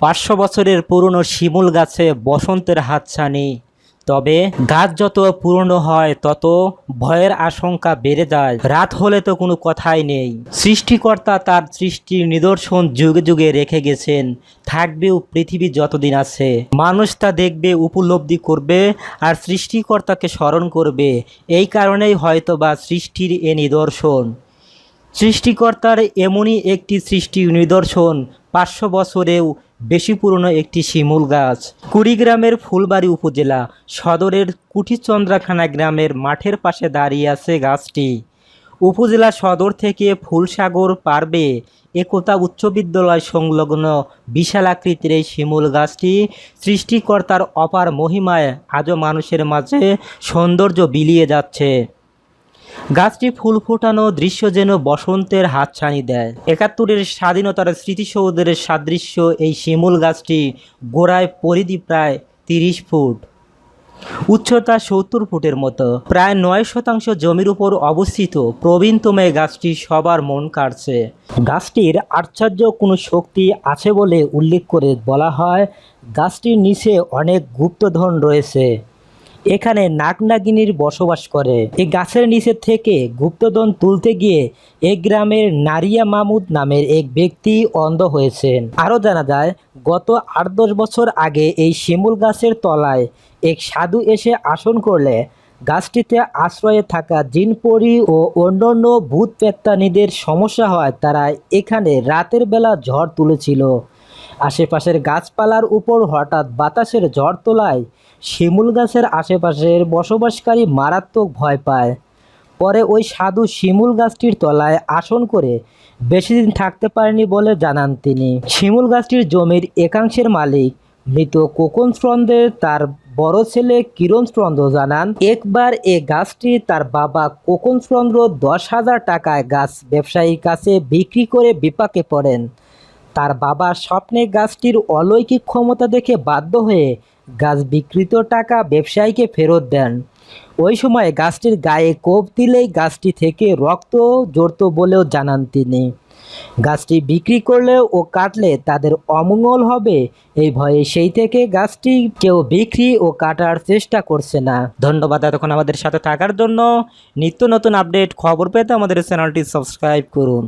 পাঁচশো বছরের পুরনো শিমুল গাছে বসন্তের হাতছানি। তবে গাছ যত পুরনো হয়, তত ভয়ের আশঙ্কা বেড়ে যায়। রাত হলে তো কোনো কথাই নেই। সৃষ্টিকর্তা তার সৃষ্টির নিদর্শন যুগে যুগে রেখে গেছেন। থাকবেও পৃথিবী যতদিন আছে। মানুষ তা দেখবে, উপলব্ধি করবে আর সৃষ্টিকর্তাকে স্মরণ করবে। এই কারণেই হয়তো বা সৃষ্টির এ নিদর্শন। সৃষ্টিকর্তার এমনই একটি সৃষ্টি নিদর্শন। পাঁচশো বছরেও বেশি পুরনো একটি শিমুল গাছ। কুড়িগ্রামের ফুলবাড়ি উপজেলা সদরের কুঠিচন্দ্রাখানা গ্রামের মাঠের পাশে দাঁড়িয়ে আছে গাছটি। উপজেলা সদর থেকে ফুলসাগর পারবে একতা উচ্চ বিদ্যালয় সংলগ্ন বিশাল আকৃতির এই শিমুল গাছটি সৃষ্টিকর্তার অপার মহিমায় আজও মানুষের মাঝে সৌন্দর্য বিলিয়ে যাচ্ছে। গাছটি ফুল ফোটানো দৃশ্য যেন বসন্তের হাতছানি দেয়। একাত্তরের স্বাধীনতার স্মৃতিসৌধের সাদৃশ্য এই শিমুল গাছটি গোড়ায় পরিধি প্রায় তিরিশ ফুট। উচ্চতা সত্তর ফুটের মতো। প্রায় নয় শতাংশ জমির উপর অবস্থিত প্রবীণতম গাছটি সবার মন কাড়ছে। গাছটির আশ্চর্য কোনো শক্তি আছে বলে উল্লেখ করে বলা হয়, গাছটির নিচে অনেক গুপ্তধন রয়েছে। এখানে নাগনাগিনীর বসবাস করে। এই গাছের নিচে থেকে গুপ্তধন তুলতে গিয়ে এই গ্রামের নারিয়া মামুদ নামের এক ব্যক্তি অন্ধ হয়েছেন। আরও জানা যায়, গত আট দশ বছর আগে এই শিমুল গাছের তলায় এক সাধু এসে আসন করলে গাছটিতে আশ্রয়ে থাকা জিনপরি ও অন্যান্য ভূত পেত্তানিদের সমস্যা হয়, তারা এখানে রাতের বেলা ঝড় তুলেছিল। আশেপাশের গাছপালার উপর হঠাৎ বাতাসের ঝড় তোলায় শিমুল গাছের আশেপাশের বসবাসকারী মারাত্মক ভয় পায়। পরে ওই সাধু শিমুল গাছটির তলায় আসন করে বেশি দিন থাকতে পারেনি বলে জানান তিনি। শিমুল গাছটির জমির একাংশের মালিক মৃত কোকন স্কন্দের তার বড় ছেলে কিরণ স্কন্দ জানান, একবার এ গাছটি তার বাবা কোকন স্কন্দ দশ হাজার টাকায় গাছ ব্যবসায়ীর কাছে বিক্রি করে বিপাকে পড়েন। তার বাবা স্বপ্নে গাছটির অলৌকিক ক্ষমতা দেখে বাধ্য হয়ে গাছ বিকৃত টাকা ব্যবসায়ীকে ফেরত দেন। ওই সময় গাছটির গায়ে কোপ দিলেই গাছটি থেকে রক্ত জড়ত বলেও জানান তিনি। গাছটি বিক্রি করলে ও কাটলে তাদের অমঙ্গল হবে এই ভয়ে সেই থেকে গাছটি কেউ বিক্রি ও কাটার চেষ্টা করছে না। ধন্যবাদ এতক্ষণ আমাদের সাথে থাকার জন্য। নিত্য নতুন আপডেট খবর পেতে আমাদের চ্যানেলটি সাবস্ক্রাইব করুন।